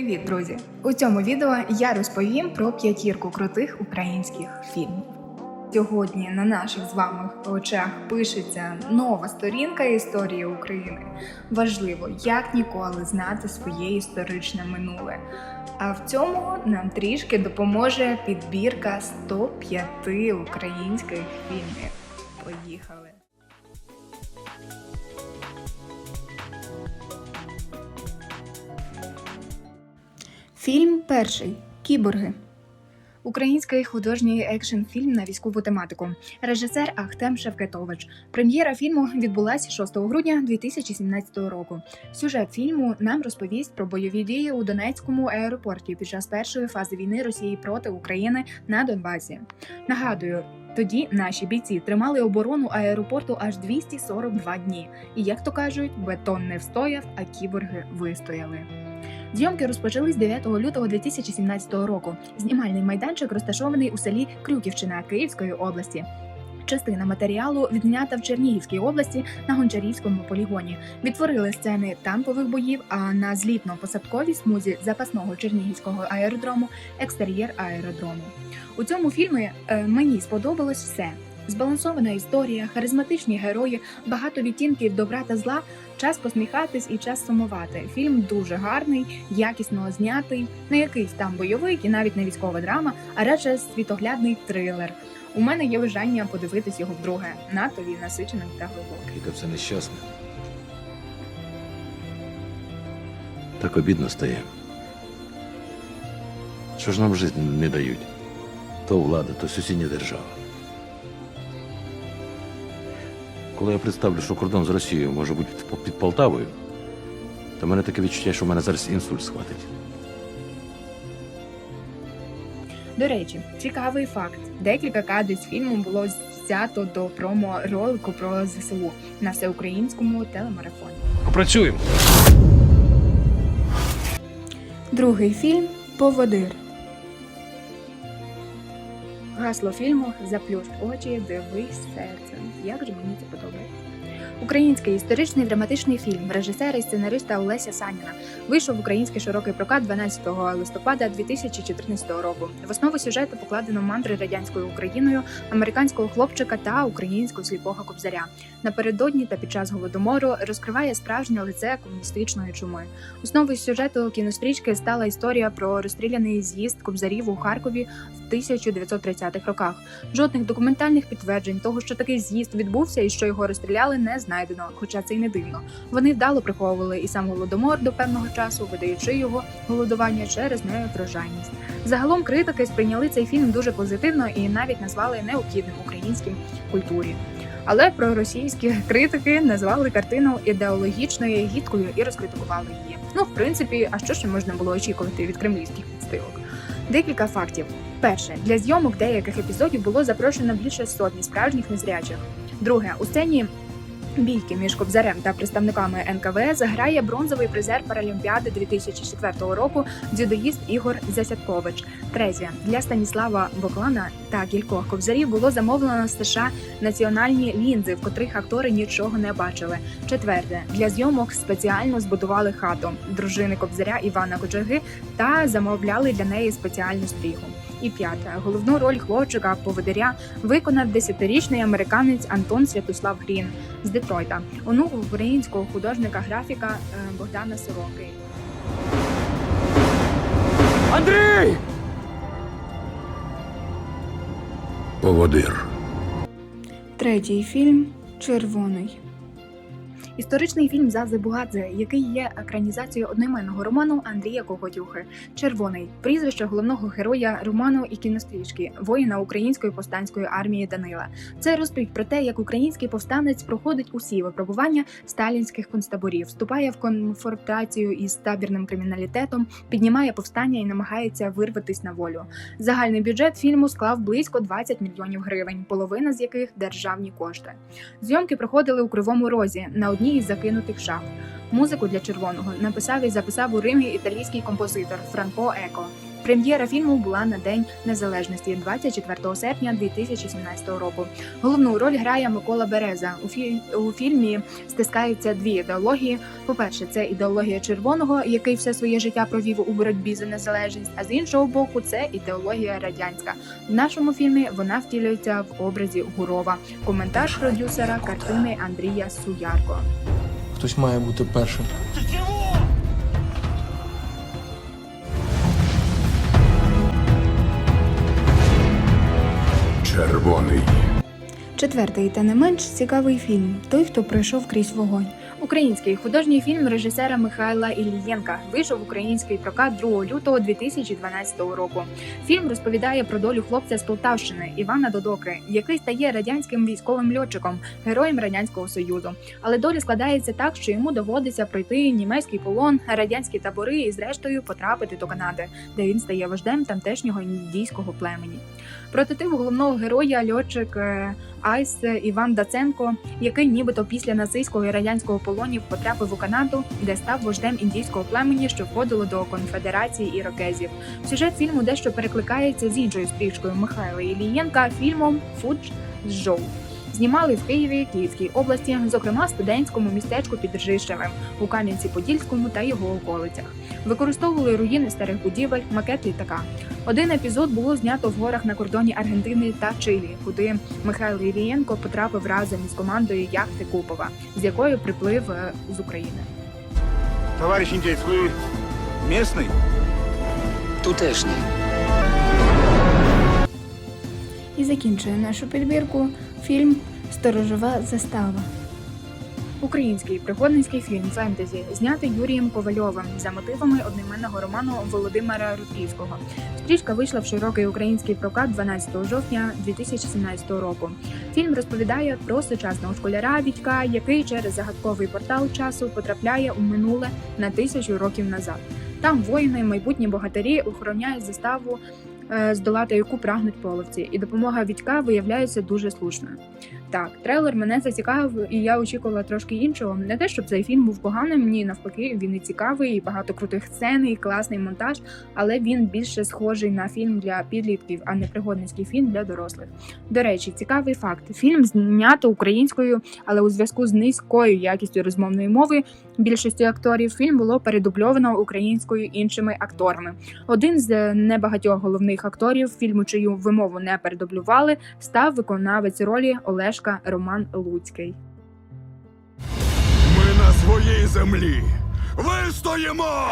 Привіт, друзі! У цьому відео я розповім про п'ятірку крутих українських фільмів. Сьогодні на наших з вами очах пишеться нова сторінка історії України. Важливо, як ніколи, знати своє історичне минуле. А в цьому нам трішки допоможе підбірка 105 українських фільмів. Поїхали! Фільм перший Кіборги. Український художній екшн фільм на військову тематику. Режисер Ахтем Шевкетович. Прем'єра фільму відбулася 6 грудня 2017 року. Сюжет фільму нам розповість про бойові дії у Донецькому аеропорті під час першої фази війни Росії проти України на Донбасі. Нагадую. Тоді наші бійці тримали оборону аеропорту аж 242 дні. І як то кажуть, бетон не встояв, а кіборги вистояли. Зйомки розпочались 9 лютого 2017 року. Знімальний майданчик розташований у селі Крюківщина Київської області. Частина матеріалу відзнята в Чернігівській області на Гончарівському полігоні. Відтворили сцени танкових боїв, а на злітно-посадковій смузі запасного чернігівського аеродрому екстер'єр аеродрому. У цьому фільмі е, мені сподобалось все. Збалансована історія, харизматичні герої, багато відтінків добра та зла, час посміхатись і час сумувати. Фільм дуже гарний, якісно знятий, не якийсь там бойовий і навіть не військова драма, а радше світоглядний трилер. У мене є бажання подивитись його вдруге. Надто він насичений та глибокий. Яка все нещасна. Так обідно стає. Що ж нам жити не дають? То влада, то сусідня держава. Коли я представлю, що кордон з Росією може бути під- під Полтавою, то в мене таке відчуття, що в мене зараз інсульт схватить. До речі, цікавий факт: декілька кадрів з фільму було взято до промо-ролику про ЗСУ на всеукраїнському телемарафоні. Попрацюємо! Другий фільм Поводир. Гасло фільму Заплющ очі, дивись серцем. Як же мені це подобається. Український історичний драматичний фільм режисера і сценариста Олеся Саніна вийшов в український широкий прокат 12 листопада 2014 року. В основу сюжету покладено мандри радянською Україною, американського хлопчика та українського сліпого кобзаря. Напередодні та під час голодомору розкриває справжнє лице комуністичної чуми. Основою сюжету кінострічки стала історія про розстріляний з'їзд кобзарів у Харкові в 1930-х роках. Жодних документальних підтверджень того, що такий з'їзд відбувся і що його розстріляли, не знайдено. Хоча це й не дивно. Вони вдало приховували і сам голодомор до певного часу, видаючи його голодування через неврожайність. Загалом критики сприйняли цей фільм дуже позитивно і навіть назвали необхідним українським культурі. Але проросійські критики назвали картину ідеологічною гідкою і розкритикували її. Ну, в принципі, а що ще можна було очікувати від кремлівських підстилок? Декілька фактів. Перше, для зйомок деяких епізодів було запрошено більше сотні справжніх незрячих. Друге, у сцені бійки між Кобзарем та представниками НКВС грає бронзовий призер Паралімпіади 2004 року дзюдоїст Ігор Засядкович. Третє для Станіслава Боклана та кількох кобзарів було замовлено з США національні лінзи, в котрих актори нічого не бачили. Четверте для зйомок спеціально збудували хату дружини кобзаря Івана Кочерги та замовляли для неї спеціальну стрігу. І п'яте головну роль хлопчика поводиря виконав десятирічний американець Антон Святослав Грін з Детройта, онук українського художника-графіка е, Богдана Сороки. Андрій! Поводир. Третій фільм Червоний. Історичний фільм Зази Бугадзе, який є екранізацією одноіменного роману Андрія Коготюхи. Червоний прізвище головного героя роману і кінострічки, воїна української повстанської армії Данила. Це розповідь про те, як український повстанець проходить усі випробування сталінських концтаборів, вступає в конфронтацію із табірним криміналітетом, піднімає повстання і намагається вирватись на волю. Загальний бюджет фільму склав близько 20 мільйонів гривень, половина з яких державні кошти. Зйомки проходили у Кривому Розі на одній із закинутих шахт. Музику для червоного написав і записав у Римі італійський композитор Франко Еко. Прем'єра фільму була на День Незалежності 24 серпня 2017 року. Головну роль грає Микола Береза. У, фі... у фільмі стискаються дві ідеології. По-перше, це ідеологія червоного, який все своє життя провів у боротьбі за незалежність. А з іншого боку, це ідеологія радянська. В нашому фільмі вона втілюється в образі Гурова. Коментар продюсера картини Андрія Суярко. Хтось має бути першим. Червоний. Четвертий та не менш цікавий фільм Той, хто пройшов крізь вогонь. Український художній фільм режисера Михайла Іллєнка вийшов український прокат 2 лютого 2012 року. Фільм розповідає про долю хлопця з Полтавщини Івана Додоки, який стає радянським військовим льотчиком, героєм радянського союзу. Але доля складається так, що йому доводиться пройти німецький полон, радянські табори і, зрештою, потрапити до Канади, де він стає вождем тамтешнього індійського племені. Прототип головного героя льотчик е, Айс Іван Даценко, який нібито після нацистського і радянського полонів потрапив у Канаду, де став вождем індійського племені, що входило до конфедерації ірокезів. Сюжет фільму дещо перекликається з іншою стрічкою Михайла Ілієнка фільмом Фудж Жоу. Знімали в Києві, Київській області, зокрема студентському містечку під Ржищевим, у Кам'янці-Подільському та його околицях. Використовували руїни старих будівель, макет літака. Один епізод було знято в горах на кордоні Аргентини та Чилі, куди Михайло Ілієнко потрапив разом із командою яхти Купова, з якою приплив е, з України. Товарищ индейец, вы местный? Тутешній. І закінчує нашу підбірку фільм Сторожова застава. Український пригодницький фільм фентезі, знятий Юрієм Ковальовим за мотивами одноіменного роману Володимира Рудківського. Стрічка вийшла в широкий український прокат 12 жовтня 2017 року. Фільм розповідає про сучасного школяра Вітька, який через загадковий портал часу потрапляє у минуле на тисячу років назад. Там воїни, майбутні богатирі охороняють заставу, здолати яку прагнуть половці, і допомога Вітька виявляється дуже слушною. Так, трейлер мене зацікавив, і я очікувала трошки іншого. Не те, щоб цей фільм був поганим, ні, навпаки, він і цікавий, і багато крутих сцен, і класний монтаж, але він більше схожий на фільм для підлітків, а не пригодницький фільм для дорослих. До речі, цікавий факт: фільм знято українською, але у зв'язку з низькою якістю розмовної мови більшості акторів фільм було передубльовано українською іншими акторами. Один з небагатьох головних акторів фільму, чию вимову не передублювали, став виконавець ролі Олешка Роман Луцький. Ми на своїй землі. Вистоїмо!